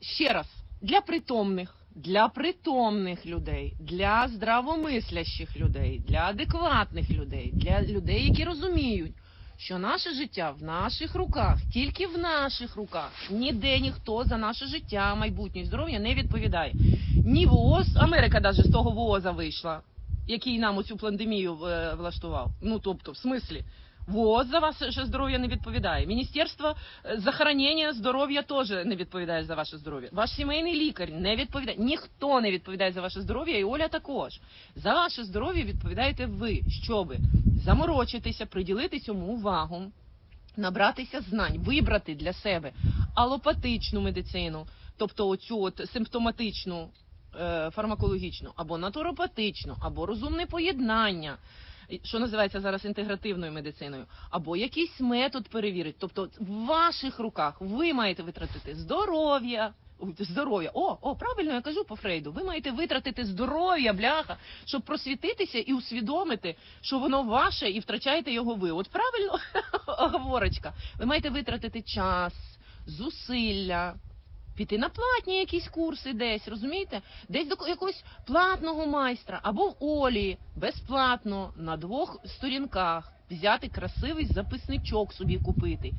ще раз, для притомних, для притомних людей, для здравомислящих людей, для адекватних людей, для людей, які розуміють, що наше життя в наших руках, тільки в наших руках. Ніде ніхто за наше життя, майбутнє здоров'я не відповідає. Ні ВООЗ, Америка навіть з того ВООЗа вийшла, який нам оцю пандемію е, влаштував. Ну тобто, в смислі. ВОЗ за ваше здоров'я не відповідає. Міністерство е, захоронення здоров'я теж не відповідає за ваше здоров'я. Ваш сімейний лікар не відповідає. Ніхто не відповідає за ваше здоров'я, і Оля також. За ваше здоров'я відповідаєте ви, щоби заморочитися, приділити цьому увагу, набратися знань, вибрати для себе алопатичну медицину, тобто оцю от симптоматичну е, фармакологічну, або натуропатичну, або розумне поєднання що називається зараз інтегративною медициною, або якийсь метод перевірить. Тобто в ваших руках ви маєте витратити здоров'я. Здоров'я, о, о, правильно я кажу по Фрейду. Ви маєте витратити здоров'я, бляха, щоб просвітитися і усвідомити, що воно ваше, і втрачаєте його ви. От правильно оговорочка. Ви маєте витратити час, зусилля, піти на платні якісь курси десь, розумієте? Десь до якогось платного майстра або в Олі безплатно на двох сторінках взяти красивий записничок собі купити.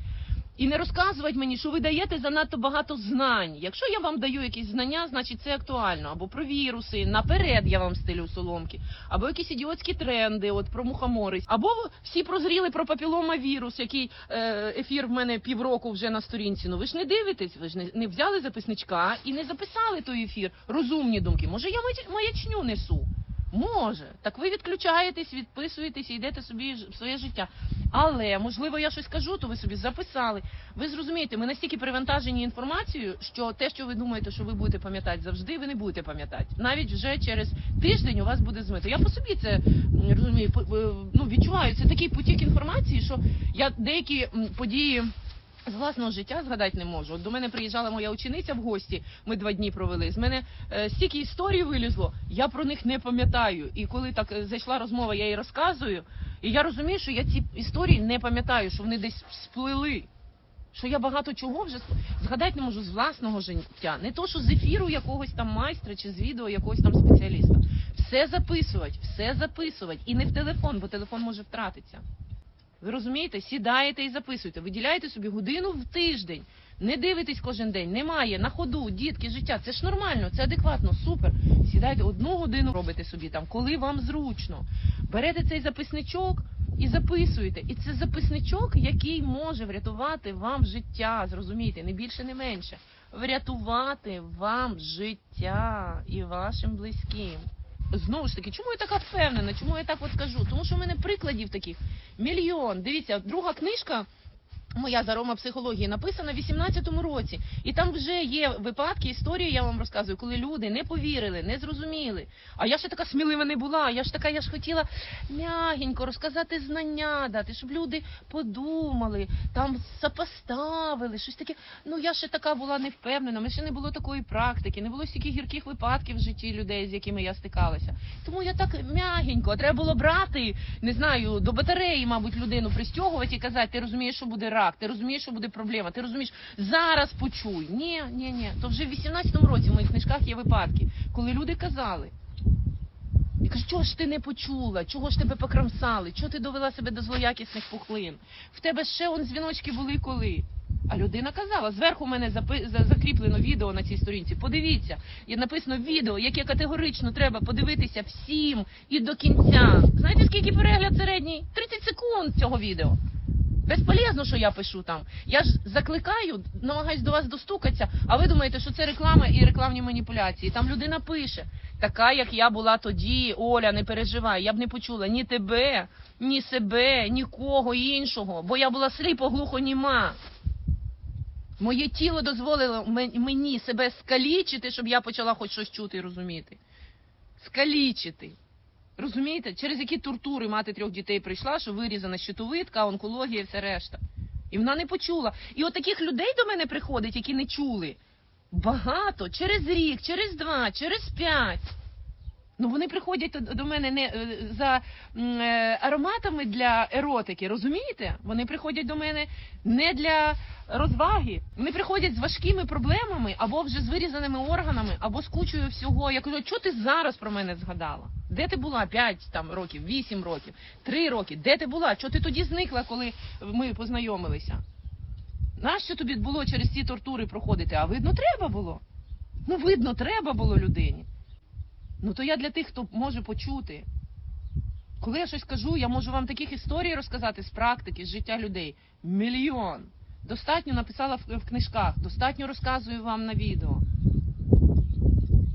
І не розказувати мені, що ви даєте занадто багато знань. Якщо я вам даю якісь знання, значить це актуально. Або про віруси, наперед я вам стелю соломки, або якісь ідіотські тренди, от про мухомори, або всі прозріли про папіломавірус, який е, ефір в мене півроку вже на сторінці. Ну ви ж не дивитесь, ви ж не, не взяли записничка і не записали той ефір. Розумні думки. Може, я маячню несу. Може, так ви відключаєтесь, відписуєтесь і йдете собі в своє життя. Але можливо я щось кажу, то ви собі записали. Ви зрозумієте, ми настільки перевантажені інформацією, що те, що ви думаєте, що ви будете пам'ятати завжди, ви не будете пам'ятати. Навіть вже через тиждень у вас буде змито. Я по собі це розумію, е, ну відчуваю. Це такий потік інформації, що я деякі події. З власного життя згадати не можу. От до мене приїжджала моя учениця в гості. Ми два дні провели. З мене е, стільки історій вилізло. Я про них не пам'ятаю. І коли так е, зайшла розмова, я їй розказую. І я розумію, що я ці історії не пам'ятаю, що вони десь сплили. Що я багато чого вже згадати не можу з власного життя. Не то, що з ефіру якогось там майстра чи з відео якогось там спеціаліста. Все записувати, все записувати. І не в телефон, бо телефон може втратитися. Ви розумієте? Сідаєте і записуєте. Виділяєте собі годину в тиждень. Не дивитесь кожен день. Немає на ходу, дітки, життя. Це ж нормально, це адекватно, супер. Сідайте одну годину, робите собі там, коли вам зручно. Берете цей записничок і записуєте. І це записничок, який може врятувати вам життя. Зрозумійте, не більше, не менше. Врятувати вам життя і вашим близьким. Знову ж таки, чому я така впевнена? Чому я так от кажу? Тому що в мене прикладів таких мільйон. Дивіться, друга книжка. Моя за Рома психології написана в 18-му році, і там вже є випадки, історії, я вам розказую, коли люди не повірили, не зрозуміли. А я ще така смілива не була. Я ж така, я ж хотіла м'ягенько розказати знання, дати, щоб люди подумали, там сопоставили, щось таке. Ну я ще така була не впевнена. Ми ще не було такої практики, не було стільки гірких випадків в житті людей, з якими я стикалася. Тому я так м'ягенько. А Треба було брати, не знаю, до батареї, мабуть, людину пристягувати і казати, ти розумієш, що буде рак, ти розумієш, що буде проблема, ти розумієш, зараз почуй. Ні, ні, ні. То вже в 18-му році в моїх книжках є випадки, коли люди казали. Я кажу, чого ж ти не почула? Чого ж тебе покрамсали? Чого ти довела себе до злоякісних пухлин? В тебе ще он дзвіночки були коли? А людина казала, зверху в мене запи... закріплено відео на цій сторінці. Подивіться, є написано відео, яке категорично треба подивитися всім і до кінця. Знаєте, скільки перегляд середній? 30 секунд цього відео. Безполезно, що я пишу там. Я ж закликаю, намагаюсь до вас достукатися, а ви думаєте, що це реклама і рекламні маніпуляції. Там людина пише, така, як я була тоді, Оля, не переживай, я б не почула ні тебе, ні себе, нікого іншого, бо я була сліпо глухоніма. Моє тіло дозволило мені себе скалічити, щоб я почала хоч щось чути і розуміти. Скалічити. Розумієте, через які тортури мати трьох дітей прийшла, що вирізана щитовидка, онкологія і все решта. І вона не почула. І от таких людей до мене приходить, які не чули. Багато, через рік, через два, через п'ять. Ну вони приходять до- мене не е, за е, ароматами для еротики, розумієте? Вони приходять до мене не для розваги. Вони приходять з важкими проблемами або вже з вирізаними органами, або з кучою всього. Я кажу, чого ти зараз про мене згадала? Де ти була 5 там років, 8 років, 3 роки? Де ти була? Чого ти тоді зникла, коли ми познайомилися? Нащо тобі було через ці тортури проходити? А видно, треба було. Ну, видно, треба було людині. Ну то я для тих, хто може почути. Коли я щось кажу, я можу вам таких історій розказати з практики, з життя людей. Мільйон. Достатньо написала в, в книжках, достатньо розказую вам на відео.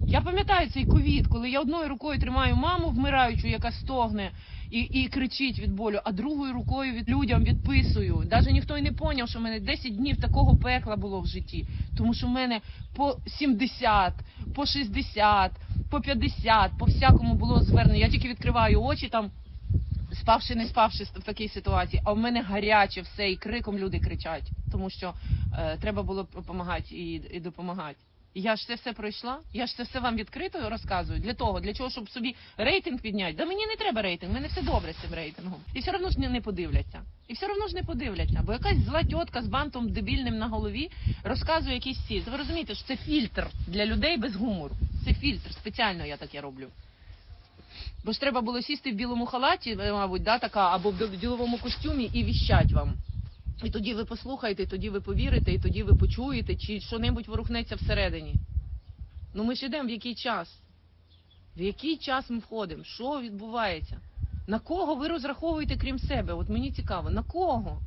Я пам'ятаю цей ковід, коли я одною рукою тримаю маму вмираючу, яка стогне і, і кричить від болю, а другою рукою від людям відписую. Навіть ніхто й не поняв, що в мене 10 днів такого пекла було в житті. Тому що в мене по 70, по 60, по 50, по всякому було звернення. Я тільки відкриваю очі там. Спавши, не спавши в такій ситуації, а в мене гаряче все, і криком люди кричать, тому що е, треба було допомагати і, і допомагати. Я ж це все пройшла, я ж це все вам відкрито розказую. Для того, для чого, щоб собі рейтинг підняти. Да мені не треба рейтинг, мене все добре з цим рейтингом. І все одно ж не, не подивляться. І все одно ж не подивляться. Бо якась зла тітка з бантом дебільним на голові розказує якісь ці. Ви розумієте, що це фільтр для людей без гумору. Це фільтр, спеціально я таке роблю. Бо ж треба було сісти в білому халаті, е, мабуть, да, така, або в діловому костюмі і віщать вам. І тоді ви послухаєте, і тоді ви повірите, і тоді ви почуєте, чи що-небудь ворухнеться всередині. Ну ми ж йдемо в який час? В який час ми входимо? Що відбувається? На кого ви розраховуєте крім себе? От мені цікаво, на кого?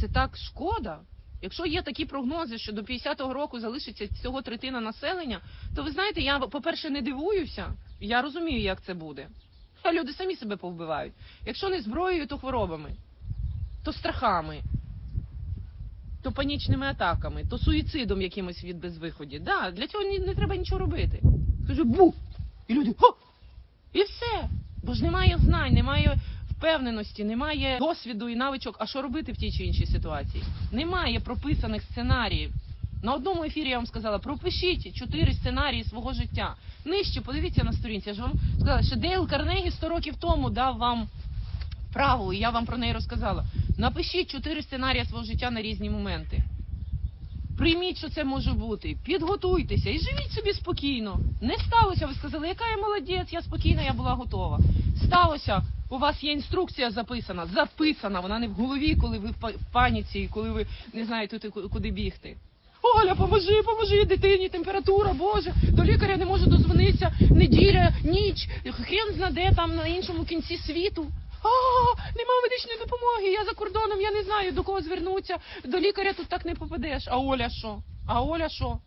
Це так шкода. Якщо є такі прогнози, що до 50-го року залишиться всього третина населення, то ви знаєте, я, по-перше, не дивуюся. Я розумію, як це буде. А люди самі себе повбивають. Якщо не зброєю, то хворобами, то страхами, то панічними атаками, то суїцидом якимось від безвиході. Да, для цього не, не треба нічого робити. Скажи бу! І люди хо! І все. Бо ж немає знань, немає впевненості, немає досвіду і навичок, а що робити в тій чи іншій ситуації. Немає прописаних сценаріїв. На одному ефірі я вам сказала, пропишіть чотири сценарії свого життя. Нижче, подивіться на сторінці. Я ж вам сказала, що Дейл Карнегі 100 років тому дав вам праву, і я вам про неї розказала. Напишіть чотири сценарії свого життя на різні моменти. Прийміть, що це може бути, підготуйтеся і живіть собі спокійно. Не сталося, ви сказали, яка я молодець, я спокійна, я була готова. Сталося, у вас є інструкція записана, записана, вона не в голові, коли ви в па- паніці, коли ви не знаєте куди бігти. Оля, поможи, поможи дитині, температура, Боже, до лікаря не можу дозвонитися, неділя, ніч, хрен зна де там на іншому кінці світу. Нема медичної допомоги, я за кордоном, я не знаю, до кого звернутися, до лікаря тут так не попадеш. А Оля що? А Оля що?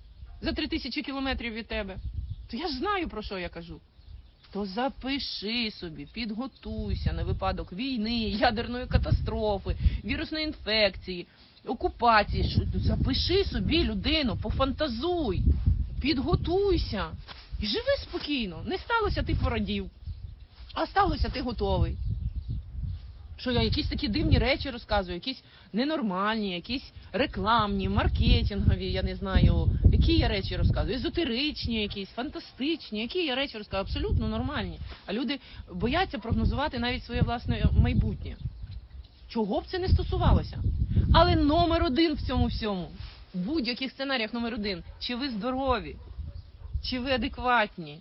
За три тисячі кілометрів від тебе. То я ж знаю, про що я кажу. То запиши собі, підготуйся на випадок війни, ядерної катастрофи, вірусної інфекції, окупації. Запиши собі людину, пофантазуй, підготуйся і живи спокійно. Не сталося, ти порадів, а сталося, ти готовий. Що я якісь такі дивні речі розказую, якісь ненормальні, якісь рекламні, маркетингові, я не знаю, які я речі розказую, езотеричні, якісь фантастичні, які я речі розказую, абсолютно нормальні. А люди бояться прогнозувати навіть своє власне майбутнє. Чого б це не стосувалося? Але номер один в цьому всьому, в будь-яких сценаріях номер один, чи ви здорові, чи ви адекватні.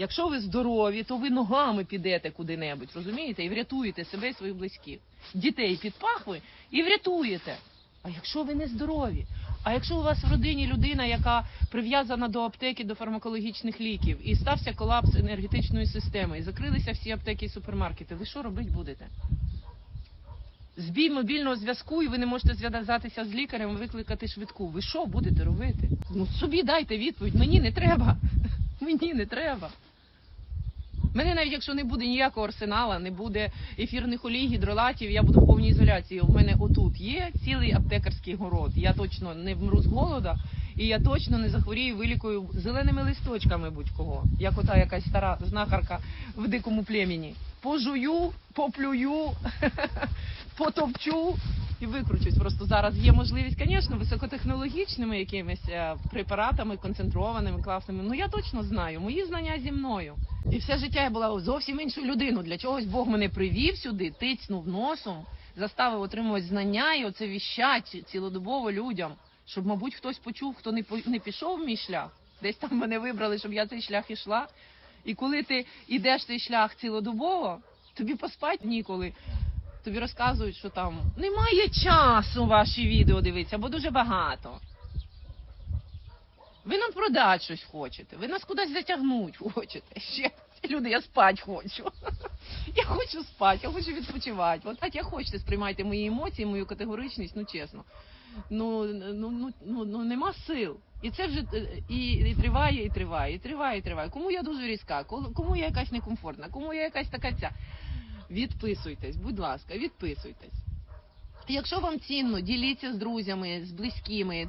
Якщо ви здорові, то ви ногами підете куди-небудь, розумієте, і врятуєте себе і своїх близьких. Дітей під пахви і врятуєте. А якщо ви не здорові, а якщо у вас в родині людина, яка прив'язана до аптеки, до фармакологічних ліків, і стався колапс енергетичної системи, і закрилися всі аптеки і супермаркети, ви що робити будете? Збій мобільного зв'язку, і ви не можете зв'язатися з лікарем, викликати швидку. Ви що будете робити? Ну собі дайте відповідь. Мені не треба. Мені не треба. Мене навіть якщо не буде ніякого арсенала, не буде ефірних олій, гідролатів, я буду в повній ізоляції. У мене отут є цілий аптекарський город. Я точно не вмру з голода, і я точно не захворію вилікою зеленими листочками будь-кого, як ота якась стара знахарка в дикому племені. Пожую, поплюю, потовчу і викручусь. Просто зараз є можливість, звісно, високотехнологічними якимись е, препаратами, концентрованими, класними. Ну я точно знаю, мої знання зі мною. І все життя я була зовсім іншою людиною. Для чогось Бог мене привів сюди, тицнув носом, заставив отримувати знання і оце віщать цілодобово людям, щоб, мабуть, хтось почув, хто не не пішов в мій шлях. Десь там мене вибрали, щоб я цей шлях ішла. І коли ти йдеш цей шлях цілодобово, тобі поспати ніколи. Тобі розказують, що там немає часу ваші відео дивитися, бо дуже багато. Ви нам продати щось хочете, ви нас кудись затягнути хочете. Ще люди, я спать хочу. Я хочу спати, я хочу відпочивати. От так я хочете, сприймайте мої емоції, мою категоричність, ну чесно. Ну, ну, ну, ну, ну нема сил. І це вже е, і, і триває, і триває, і триває, і триває. Кому я дуже різка, кому я якась некомфортна, кому я якась така ця. Відписуйтесь, будь ласка, відписуйтесь. Якщо вам цінно, діліться з друзями, з близькими.